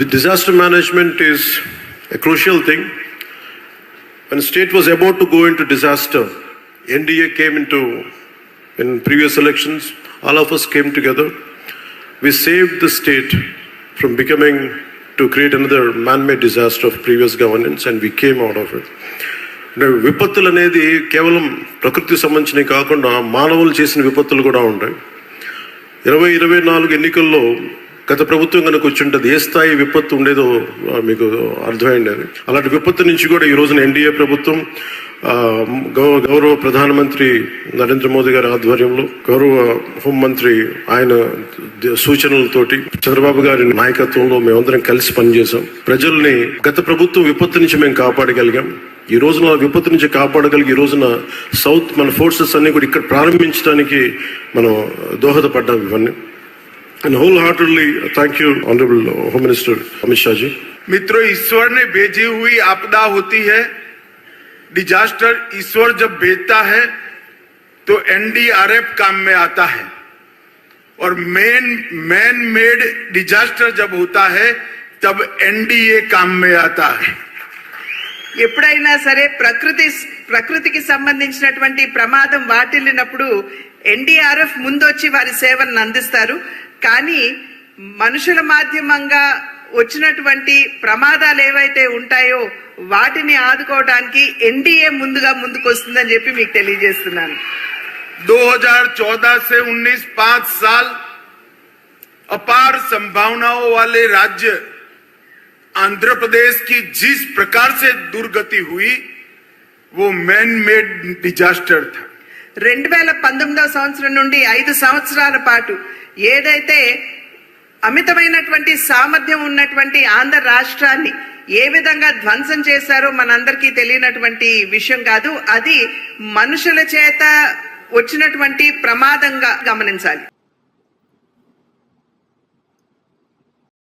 The disaster management is a crucial thing. When state was about to go into disaster, NDA came into, in previous elections, all of us came together. We saved the state from becoming to create another man-made disaster of previous governance and we came out of it. విపత్తులు అనేది కేవలం ప్రకృతి సంబంధించినవి కాకుండా మానవులు చేసిన విపత్తులు కూడా ఉంటాయి ఇరవై ఇరవై నాలుగు ఎన్నికల్లో గత ప్రభుత్వం కనుక వచ్చి ఏ స్థాయి విపత్తు ఉండేదో మీకు అర్థమైంది అది. అలాంటి విపత్తు నుంచి కూడా ఈ రోజున ఎన్డీఏ ప్రభుత్వం గౌ- గౌరవ ప్రధానమంత్రి నరేంద్ర మోదీ గారి ఆధ్వర్యంలో గౌరవ హోంమంత్రి ఆయన సూచనలతోటి చంద్రబాబు గారి నాయకత్వంలో మేమందరం కలిసి పనిచేసాం ప్రజల్ని గత ప్రభుత్వం విపత్తు నుంచి మేము కాపాడగలిగాం. ఈ రోజున విపత్తు నుంచి కాపాడగలిగి ఈ రోజున సౌత్ మన ఫోర్సెస్ అన్ని కూడా ఇక్కడ ప్రారంభించడానికి మనం దోహదపడ్డాం ఇవన్నీ. And wholeheartedly thank you, Honorable Home Minister Amit Shah ji. मित्रों ईश्वर ने भेजी हुई आपदा होती है डिजास्टर ईश्वर जब भेजता है तो एनडीआरएफ काम में आता है और मैन मैन मेड डिजास्टर जब होता है तब एनडीए काम में आता है ఎప్పుడైనా సరే ప్రకృతి ప్రకృతికి సంబంధించినటువంటి ప్రమాదం వాటిల్లినప్పుడు ఎన్డీఆర్ఎఫ్ ముందొచ్చి వారి సేవలను అందిస్తారు కానీ మనుషుల మాధ్యమంగా వచ్చినటువంటి ప్రమాదాలు ఏవైతే ఉంటాయో వాటిని ఆదుకోవడానికి ఎన్డీఏ ముందుగా ముందుకు వస్తుందని చెప్పి మీకు తెలియజేస్తున్నాను 2014 से 19 पांच साल अपार संभावनाओं वाले राज्य आंध्र प्रदेश की जिस प्रकार से दुर्गति हुई वो मैन मेड डिजास्टर था రెండు వేల పంతొమ్మిదవ సంవత్సరం నుండి ఐదు సంవత్సరాల పాటు ఏదైతే అమితమైనటువంటి సామర్థ్యం ఉన్నటువంటి ఆంధ్ర రాష్ట్రాన్ని ఏ విధంగా ధ్వంసం చేశారో మనందరికీ తెలియనటువంటి విషయం కాదు. అది మనుషుల చేత వచ్చినటువంటి ప్రమాదంగా గమనించాలి.